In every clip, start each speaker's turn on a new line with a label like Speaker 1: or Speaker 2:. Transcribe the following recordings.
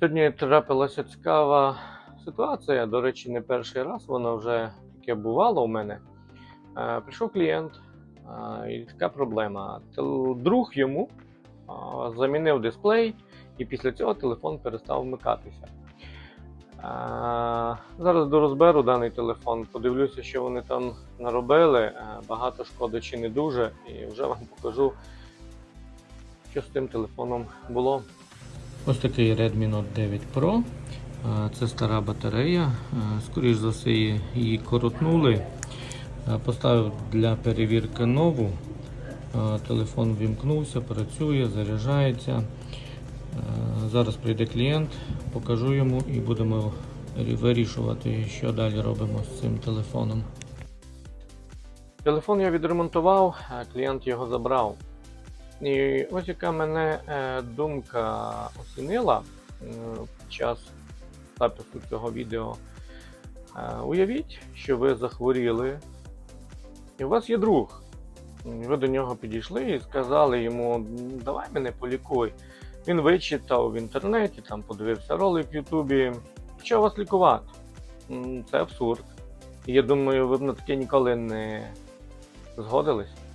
Speaker 1: Сьогодні трапилася цікава ситуація. До речі, не перший раз воно вже таке бувало у мене. Е, Прийшов клієнт, е, і така проблема. Друг йому е, замінив дисплей, і після цього телефон перестав вмикатися. Зараз дорозберу даний телефон, подивлюся, що вони там наробили. Багато шкоди чи не дуже, і вже вам покажу, що з тим телефоном було. Ось такий Redmi Note 9 Pro. Це стара батарея. Е, Скоріш за все, її- коротнули. Поставив для перевірки нову. Телефон вімкнувся, працює, заряджається. Зараз прийде клієнт, покажу йому і будемо вирішувати, що далі робимо з цим телефоном. Телефон я відремонтував, а клієнт його забрав. І ось яка мене е, думка осінила е, під час запису цього відео. Е, уявіть, що ви захворіли, і у вас є друг. Ви до нього підійшли і сказали йому, давай мене полікуй. Він вичитав в інтернеті, там подивився ролик в Ютубі. Що вас лікувати? Це абсурд. Я думаю, ви б на таке ніколи не згодились.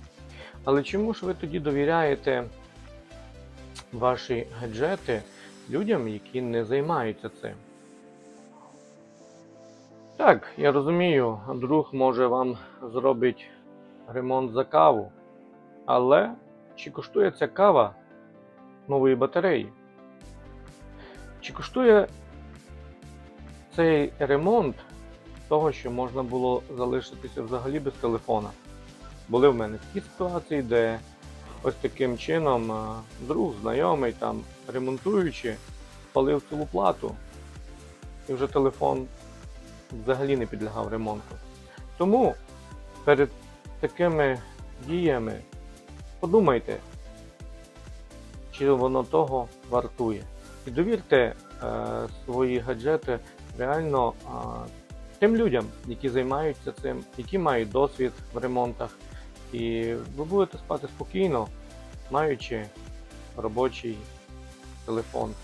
Speaker 1: Але чому ж ви тоді довіряєте ваші гаджети людям, які не займаються цим? Так, я розумію, друг може вам зробити ремонт за каву, але чи коштує ця кава нової батареї? Чи коштує цей ремонт того, що можна було залишитися взагалі без телефона? Були в мене такі ситуації, де ось таким чином друг, знайомий, там, ремонтуючи, спалив цілу плату, і вже телефон взагалі не підлягав ремонту. Тому перед такими діями подумайте, чи воно того вартує. І довірте е, свої гаджети реально е, тим людям, які займаються цим, які мають досвід в ремонтах. І ви будете спати спокійно, маючи робочий телефон.